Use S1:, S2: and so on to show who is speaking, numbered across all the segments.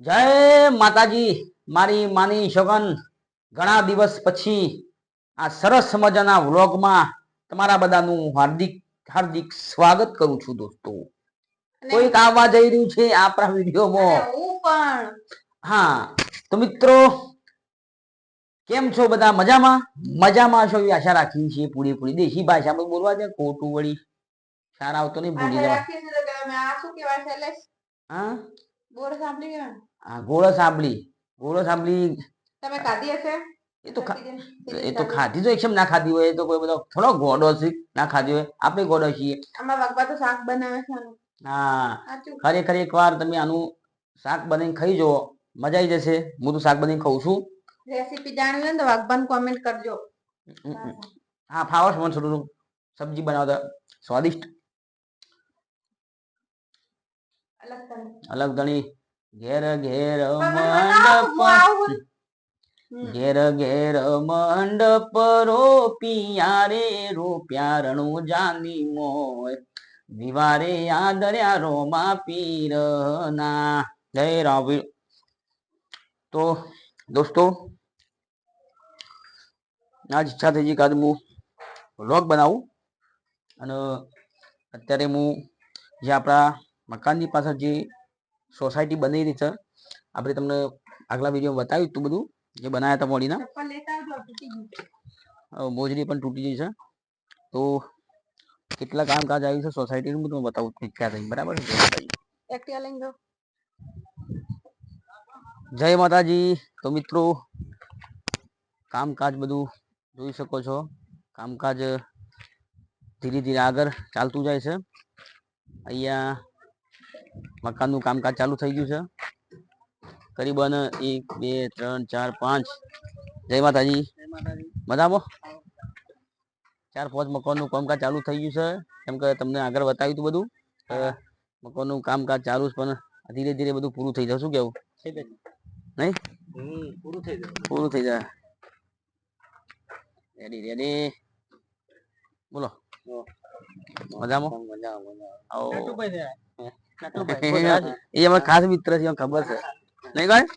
S1: જય માતાજી મારી માની શગન ઘણા દિવસ પછી આ સરસ મજાના વ્લોગમાં તમારા બધાનું હાર્દિક હાર્દિક સ્વાગત કરું છું દોસ્તો. કોઈક આવવા જઈ રહ્યું છે આપણા વિડીયોમાં?
S2: હું
S1: તો મિત્રો કેમ છો બધા? મજામાં? મજામાં છો એવી આશા રાખીએ છીએ પૂરેપૂરી દેશી ભાષામાં બોલવા દે ખોટું વળી. સારા આવતો નહીં ભૂલી જવા હા?
S2: બોર સાંભળી ગયા?
S1: આ ગોળો સાંભળી ગોળો સાંભળી.
S2: તમે ખાધી હશે?
S1: એ તો એ તો ખાધી? તો એકદમ ના ખાધી હોય એ તો કોઈ બધો થોડો ગોડો છે ના ખાધી હોય આપણે ગોડો છીએ.
S2: આમાં વગવા તો શાક બનાવે છે
S1: હા ખરેખર એક વાર તમે આનું શાક બનાવીને ખાઈ જુઓ મજા આવી જશે. હું તો શાક બનાવીને ખાઉં છું.
S2: રેસીપી જાણવી હોય તો વાઘબાન કોમેન્ટ કરજો.
S1: હા ફાવો છે મને થોડું સબ્જી બનાવતા સ્વાદિષ્ટ.
S2: અલગ
S1: ધણી. ઘેર ઘેર. મંડપ. ઘેર ઘેર મંડપ રોપિયા રે રોપ્યા રણું જાની મોય વિવારે આદર્યા રોમા પીરના જય રાવીર તો દોસ્તો આજ ઈચ્છા થઈ ગઈ કે આજે હું વ્લોગ બનાવું અને અત્યારે હું જે આપણા મકાનની પાછળ જે સોસાયટી બની રહી છે. આપણે તમને આગલા વિડીયોમાં બતાવ્યું હતું બધું. જે બનાવ્યા હતા મોડીના. મોજડી પણ તૂટી ગઈ છે. તો કેટલા કામકાજ આવ્યું છે સોસાયટીનું હું તમને બતાવું ક્યાં થઈ બરાબર જય માતાજી. તો મિત્રો કામકાજ બધું જોઈ શકો છો. કામકાજ ધીરે ધીરે આગળ ચાલતું જાય છે. અહીંયા મકાનનું કામકાજ ચાલુ થઈ ગયું છે. કરીબન એક બે ત્રણ ચાર પાંચ. જય માતાજી. મજામાં ચાર પાંચ મકાનનું કામકાજ ચાલુ થઈ ગયું છે. કેમ કે તમને આગળ બતાવ્યું હતું બધું મકાનનું કામકાજ ચાલુ છે પણ ધીરે ધીરે બધું પૂરું થઈ જશે. શું કેવું? નહીં?
S3: પૂરું થઈ ગયું
S1: પૂરું થઈ જાય. રેડી રેડી બોલો. મજામાં? આવો. એ અમારા ખાસ મિત્ર છે ખબર છે. નહીં કાંઈ?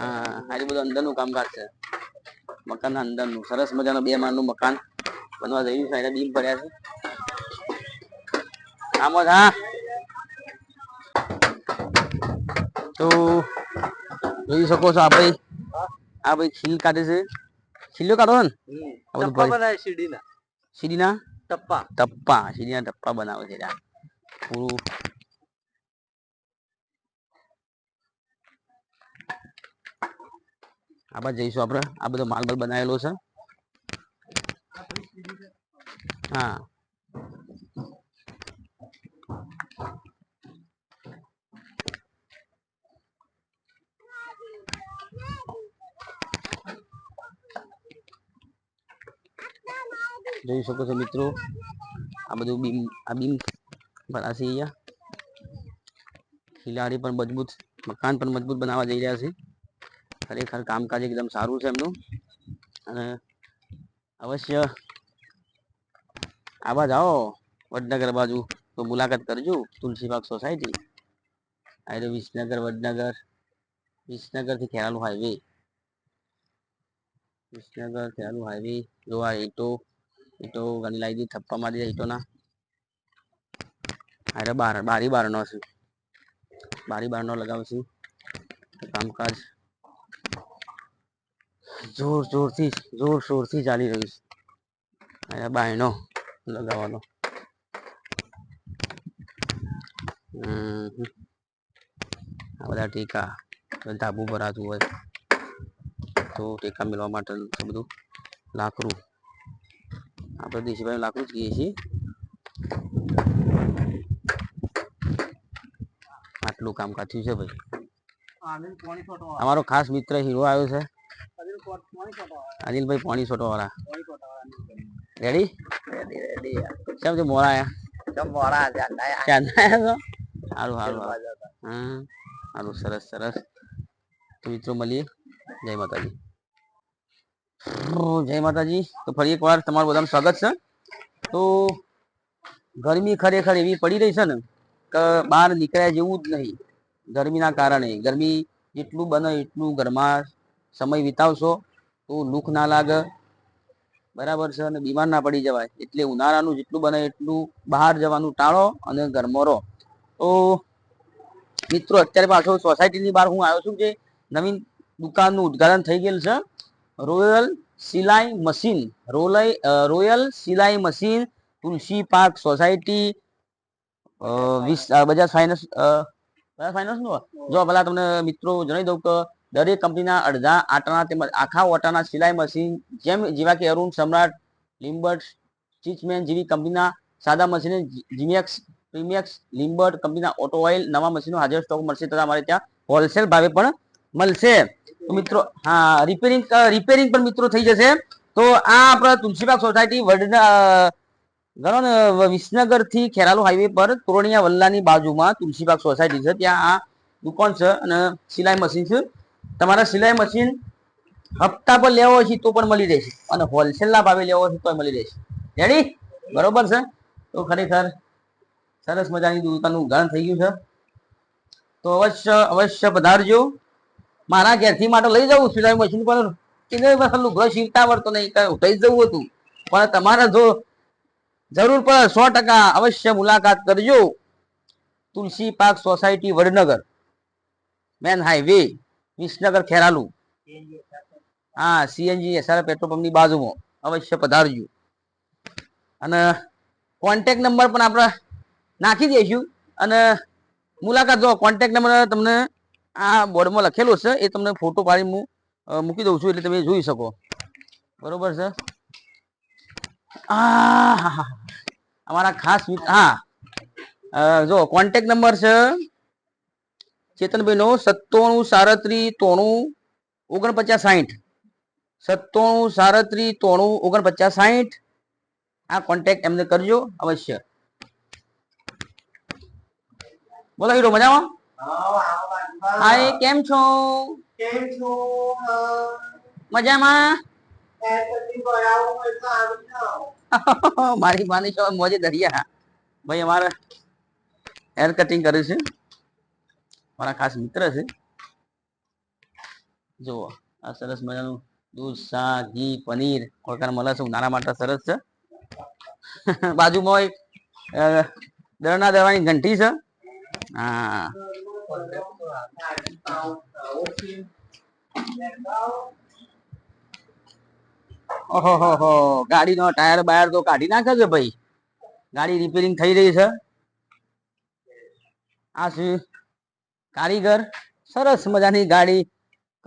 S1: હા આજે બધું અંદરનું કામકાજ છે. અંદર અંદરનું. સરસ મજાનું બે માળનું મકાન બનવા જઈ રહ્યું છે બીમ ભર્યા છે. આમ જ હા. તો જોઈ શકો છો આ ભાઈ આ ભાઈ ખીલ કાઢે છે. ખીલ્યો કાઢો ને?
S3: શીડીના
S1: સીડીના.
S3: ટપ્પા.
S1: ટપ્પા. સીડીના ટપ્પા બનાવે છે ત્યાં પૂરું આપણે જઈશું આપણે. આ બધો માલ બાલ બનાવેલો છે. હા. જોઈ શકો છો મિત્રો, આ બધું બીમ, આ બીમ બનાવશે અહીંયા ખિલાડી પણ મજબૂત, મકાન પણ મજબૂત બનાવવા જઈ રહ્યા છે. ખરેખર કામકાજ એકદમ સારું છે એમનું. અને અવશ્ય આવા જાઓ વડનગર બાજુ તો મુલાકાત કરજો તુલસીબાગ સોસાયટી. આ રહ્યો વિસનગર, વડનગર. વિસનગરથી ખેરાલુ હાઈવે. વિસનગર, ખેરાલુ હાઈવે જો આ ઈટો ઈટો ઘણી લાવી દીધી થપ્પા મારી ઈટોના. અરે બાર, બારી બારનો છે. બારી બારનો લગાવશું. કામકાજ જોર જોરથી, જોર શોરથી ચાલી રહ્યું છે. અરે બાયનો લગાવવાનો. આ બધા ટેકા ધાબુ ભરાતું હોય. તો ટેકા મેળવા માટે બધું લાકડું. આપણે દેશીભાઈ લાકડું જ કહીએ છીએ. આટલું કામકાજ થયું છે ભાઈ? અમારો ખાસ મિત્ર હીરો આવ્યો છે. અનિલભાઈ પોણી છોટો વાળા. રેડી
S3: રેડી
S1: કેમ છે મોરા આયા
S3: ચમ મોરા જાતા
S1: આયા છો સારું સારું. હા સારું સરસ સરસ. તો મિત્રો મળીએ. જય માતાજી. જય માતાજી. તો ફરી એકવાર તમારું બધાનું સ્વાગત છે. તો ગરમી ખરેખર એવી પડી રહી છે ને બહાર નીકળ્યા જેવું જ નહીં. ગરમીના કારણે. ગરમી જેટલું બને એટલું ઘરમાં સમય વિતાવશો તો લુખ ના લાગે. બરાબર છે અને બીમાર ના પડી જવાય. એટલે ઉનાળાનું જેટલું બને એટલું બહાર જવાનું ટાળો અને ઘરમાં રહો. તો મિત્રો, અત્યારે પાછો સોસાયટીની બહાર હું આવ્યો છું જે નવીન દુકાનનું ઉદ્ઘાટન થઈ ગયેલ છે. રોયલ સિલાઈ મશીન. રોલય રોયલ સિલાઈ મશીન તુલસી પાર્ક સોસાયટી વીસ બજાજ ફાઇનાન્સ બજાજ ફાઇનાન્સનું જો પેલા તમને મિત્રો જણાવી દઉં કે દરેક કંપનીના અડધા આટાના તેમજ આખા ઓટાના સિલાઈ મશીન જેમ જેવા કે અરુણ સમ્રાટ, લિમ્બર્ટ, સ્ટીચમેન જેવી કંપનીના સાદા મશીન જીમેક્સ પ્રીમિયક્સ લિમ્બર્ટ કંપનીના ઓટો ઓઇલ નવા મશીનો હાજર સ્ટોક મળશે તથા અમારે ત્યાં હોલસેલ ભાવે પણ મળશે. તો મિત્રો, હા રિપેરિંગ રિપેરિંગ પણ મિત્રો થઈ જશે. તો આ આપણા તુલસીબાગ સોસાયટી વડ ગણો વિસનગરથી ખેરાલુ હાઈવે પર તોરણિયા વલ્લાની બાજુમાં તુલસીબાગ સોસાયટી છે. ત્યાં આ દુકાન છે અને સિલાઈ મશીન છે. તમારા સિલાઈ મશીન હપ્તા પર લેવો છે તો પણ મળી રહેશે. અને હોલસેલના ભાવે લેવો છે તો મળી રહેશે. રેડી બરોબર છે? તો ખરેખર સરસ મજાની દુકાનનું ઉદાહરણ થઈ ગયું છે. તો અવશ્ય અવશ્ય પધારજો. મારા ઘેરથી માટે લઈ જવું સિલાઈ મશીન પણ. એને લુગડો સીવતા આવડતો નહીં ઉઠાઈ જવું હતું. પણ તમારા જો જરૂર પડે સો ટકા અવશ્ય મુલાકાત કરજો. Tulsi park society Vadnagar. Main highway, Visnagar Kheralu. હા, સીએનજી એસઆર પેટ્રોલ પંપની બાજુમાં. અવશ્ય પધારજો. અને કોન્ટેક નંબર પણ આપણે નાખી દઈશું. અને મુલાકાત જો, કોન્ટેક નંબર તમને આ બોર્ડમાં લખેલો છે, એ તમને ફોટો પાડી હું મૂકી દઉં છું, એટલે તમે જોઈ શકો. બરોબર છે. અમારા ખાસ હા. જો કોન્ટેક નંબર છે ચેતનભાઈનો સત્તાણું સાડત્રીસ તોણું ઓગણપચાસ સાઠ સત્તાણું સાડત્રીસ તોણું ઓગણપચાસ સાઠ આ કોન્ટેક્ટ એમને કરજો અવશ્ય. બોલો હીરો મજામાં? હાય કેમ છો?
S3: કેમ છો?
S1: મજામાં? મારી માની છો, મોજે દરિયા ભાઈ, અમારે હેર કટિંગ કર્યું છે. મારા ખાસ મિત્ર છે. જુઓ, આ સરસ મજાનું દૂધ, શાક, ઘી, પનીર પ્રકાર મળે છે નાના માટે સરસ છે. બાજુમાં એક દરના દળવાની ઘંટી છે. હા. ઓહો ગાડીનો ટાયર બાયર તો કાઢી નાખે છે ભાઈ. ગાડી રિપેરિંગ થઈ રહી છે. આ શું? કારીગર? સરસ મજાની ગાડી.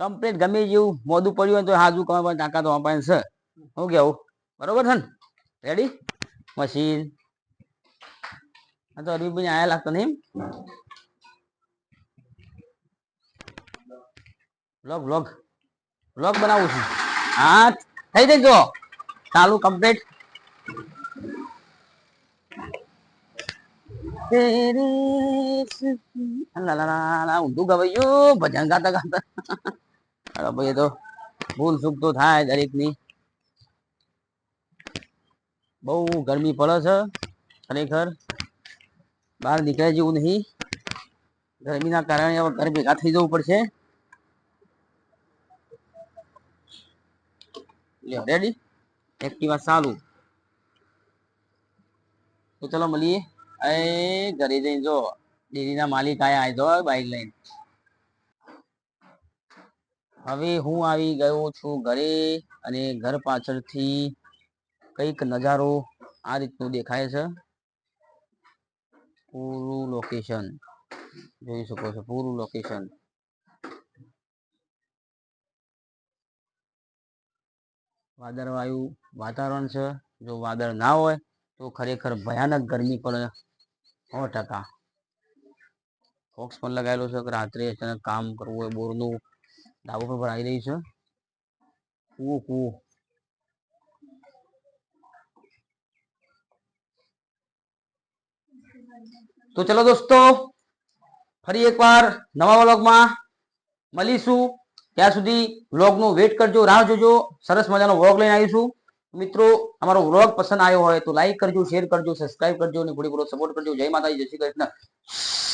S1: કમ્પ્લીટ ગમે જેવું મોદું પડ્યું હોય તો હાજુ કમાવા તાકાત વાપરે છે. હું કેવું? બરોબર છે ને? રેડી મશીન આ તો અરબી આયા લાગતો નહીં બ્લોગ બ્લોગ બ્લોગ બનાવું છું. હા થઈ જો ચાલુ કમ્પ્લીટ ઊંધું ગવાયું, ભજન ગાતા ગાતા. ભાઈ તો ભૂલ ચૂક તો થાય દરેકની. બહુ ગરમી પડે છે ખરેખર. બહાર નીકળે જેવું નહીં. ગરમીના કારણે હવે ઘર ભેગા થઈ જવું પડશે. લ્યો રેડી એક્ટિવા ચાલુ. તો ચલો મળીએ. એ ઘરે જઈને જો, દીદીના માલિક આયા, આય જો બાઈક લઈને. હવે હું આવી ગયો છું ઘરે અને ઘર પાછળથી કંઈક નજારો આ રીતનું દેખાય છે. પૂરું લોકેશન જોઈ શકો છો, પૂરું લોકેશન વાદળવાયુ વાતાવરણ છે. જો વાદળ ના હોય તો ખરેખર ભયાનક ગરમી પડે. સો ટકા. ફોક્સ પણ લગાવેલો છે રાત્રે અચાનક કામ કરવું હોય, બોરનું ડાબો પર આવી રહી છે. કૂવો કૂવો તો ચલો દોસ્તો, ફરી એકવાર નવા વ્લોગમાં મળીશું. ત્યાં સુધી વ્લોગનો વેટ કરજો, રાહ જોજો. સરસ મજાનો વ્લોગ લઈને આવીશું. મિત્રો, અમારો વ્લોગ પસંદ આવ્યો હોય તો લાઈક કરજો શેર કરજો સબસ્ક્રાઇબ કરજો અને ઘોડો સપોર્ટ કરજો. જય માતાજી, જય શ્રી કૃષ્ણ.